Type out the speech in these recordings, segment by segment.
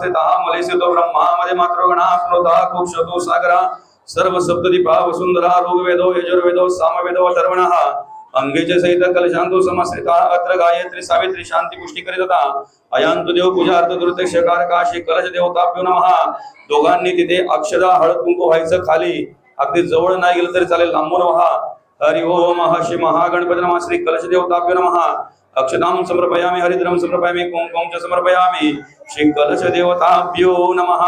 मलेसितो ब्रह्मामध्ये मात्र गणा स्मृता खूप शतो सागरा सर्व सप्तदीपा वसुंधरा ऋग्वेदो यजुर्वेदो सामवेदो अथर्वण अंगेचे सहित कलशांतो समाश्रिता अत्र गायत्री सावित्री शांती पुष्टी करीत होता अयांतु देव पूजा अर्थ दुर्दक्षकार काशी कलश देवताभ्यो नमः। दोघांनी तिथे अक्षदा हळद कुंकू व्हायचं खाली. अगदी जवळ नाही गेलं तरी चालेल लांबून व्हा हरि ओम श्री महागणपती नमः श्री कलश देवताभ्यो नमः। अक्षतां समर्पयामि हरिद्रं समर्पयामि कुंकुम च समर्पयामि। श्री कलश देवताभ्यो नमः।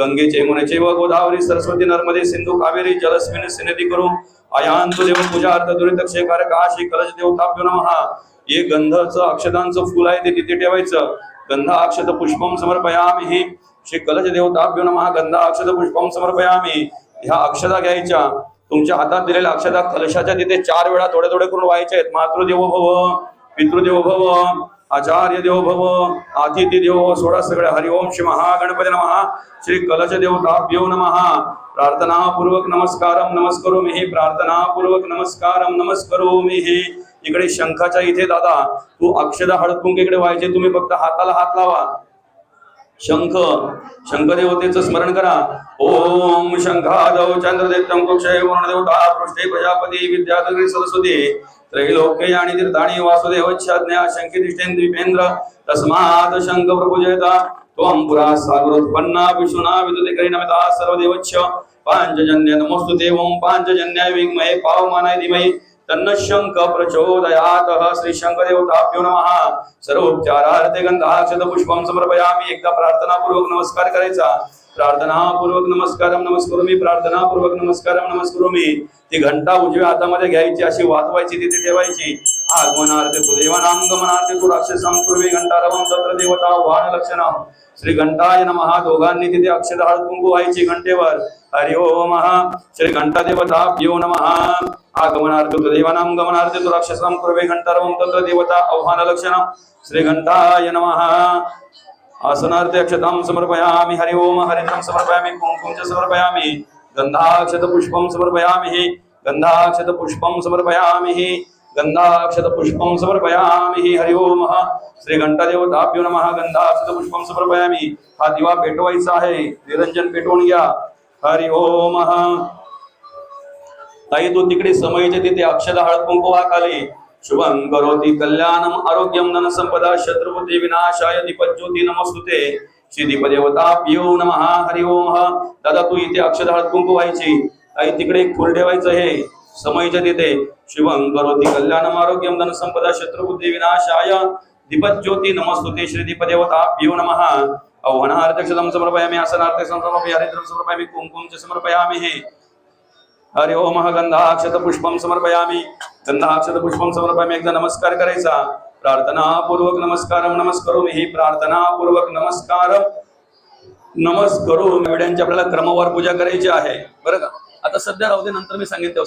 गंगे चैमुने चैव गोदावरी सरस्वती नर्मदे सिंधू कावेरी जलस्मिन् सिनेदी करू अयांतु देव पूजा अर्थ दुरितक्षेकार काशी कलश देवताभ्यो नमः। हे गंधाचं अक्षतांचं फुल आहे ते तिथे ठेवायचं। गंधा अक्षत पुष्पम समर्पयामि। श्री कलश देवताभ्यो नमः। गंधा अक्षत पुष्पम समर्पयामि। ह्या अक्षता घ्यायच्या। तुमच्या हातात दिलेल्या अक्षता कलशाच्या तिथे चार वेळा थोडे थोडे करून व्हायचे आहेत। मातृदेव भव। पितृदेव भव आचार्य देव भव आतिथ्य देव सोडा सोळा सगळे हरिओम श्री महागणपती नमः श्री कलश देवताभ्यो नमः। प्रार्थनापूर्वक नमस्कार नमस्कारम नमस्करोमि प्रार्थनापूर्वक नमस्कार नमस्कारम नमस्करोमि इकडे शंखाच्या इथे दादा तू अक्षदा हळद इकडे व्हायचे तुम्ही फक्त हाताला हात लावा. शंख शंखदेवतेचं स्मरण करा. ओम शंखादव चंद्रदेवतम कुक्षय वरुणदेवता पृष्ठे प्रजापती विद्याधरी सरस्वती त्रैलोक्य आणि तीर्थाणी छज्ञा शंखितिष्ठेन द्विपेंद्र तस्मात शंख प्रभुजयता त्वं पुरा सागरोत्पन्ना विष्णुना विदुते नमिता सर्वदेवच्छ। पांचजन्य नमोस्तु देवं पांचजन्याय विङ्मये पावमानाय धीमहि। तन्न शंख प्रचोदयात श्री शंकदेवताभ्यो नमः। सर्वोपचारार्थे गंधाक्षत पुष्पम समर्पयामि। एकदा प्रार्थना पूर्वक नमस्कार करायचा। प्रार्थना पूर्वक नमस्कारम। नमस्करोमी प्रार्थना पूर्वक नमस्कारम। नमस्करोमी ती घंटा उजव्या हातामध्ये घ्यायची अशी वाजवायची तिथे ठेवायची. आगमनार्थे तू देवानाम तू राक्षसम पूर्वी घंटारवम तत्र देवता वाहन लक्षणम श्री घंटाय नमः। दोघांनी तिथे अक्षर हळद कुंकू व्हायची घंटेवर। हरि ओम श्री घंटा देवता भ्यो नमः। आगमनार्थ तु देवानां गमनार्थ तु राक्षसां कुर्वे घंटारवं तत्र देवता आह्वान लक्षणं। श्री घंटाय नमः। आसनार्थे अक्षतां समर्पयामि हरि ओम हरिद्रं समर्पयामि कुंकुम च समर्पयामि। गन्धाक्षतपुष्पं समर्पयामि गन्धाक्षतपुष्पं समर्पयामि गंधाक्षत पुष्पं समर्पयामि हरि ओम। श्रीघण्टादेवताभ्यो नमः गन्धाक्षतपुष्पं समर्पयामि। हा दिवा पेटवायचा आहे निरंजन पेटवून घ्या हरि ओम। ताई तू तिकडे समयीच्या तिथे अक्षद हळद कुंकू हा खाली शुभं करोति कल्याणम आरोग्यम धन संपदा शत्रुबुद्धी विनाशाय दीपज्योती नमस्तुते. श्री दीपदेवता पियो नमः हरि ओम दादा तू इथे अक्षद हळद कुंकू व्हायची ताई तिकडे एक फुल ठेवायचं हे समयीच्या तिथे. शुभं करोति कल्याणम आरोग्यम धन संपदा शत्रुबुद्धी विनाशाय दीपज्योती नमस्तुते. श्री दीपदेवता पियो नम आव्हानार्थक्षदं समर्पयामि आसनार्थक्षतम समर्पयामि हरिद्रम समर्पयामि कुंकुम च समर्पयामि. हे हरि ओम गंधाक्षत पुष्पम समर्पयामि गंधाक्षत पुष्पम समर्पयामी एकदा नमस्कार करायचा. प्रार्थना पूर्वक नमस्कार नमस्करोमि ही प्रार्थना पूर्वक नमस्कार नमस्करो आपल्याला क्रमवार पूजा करायची आहे. बरं का? आता सध्या राहू दे नंतर मी सांगितलं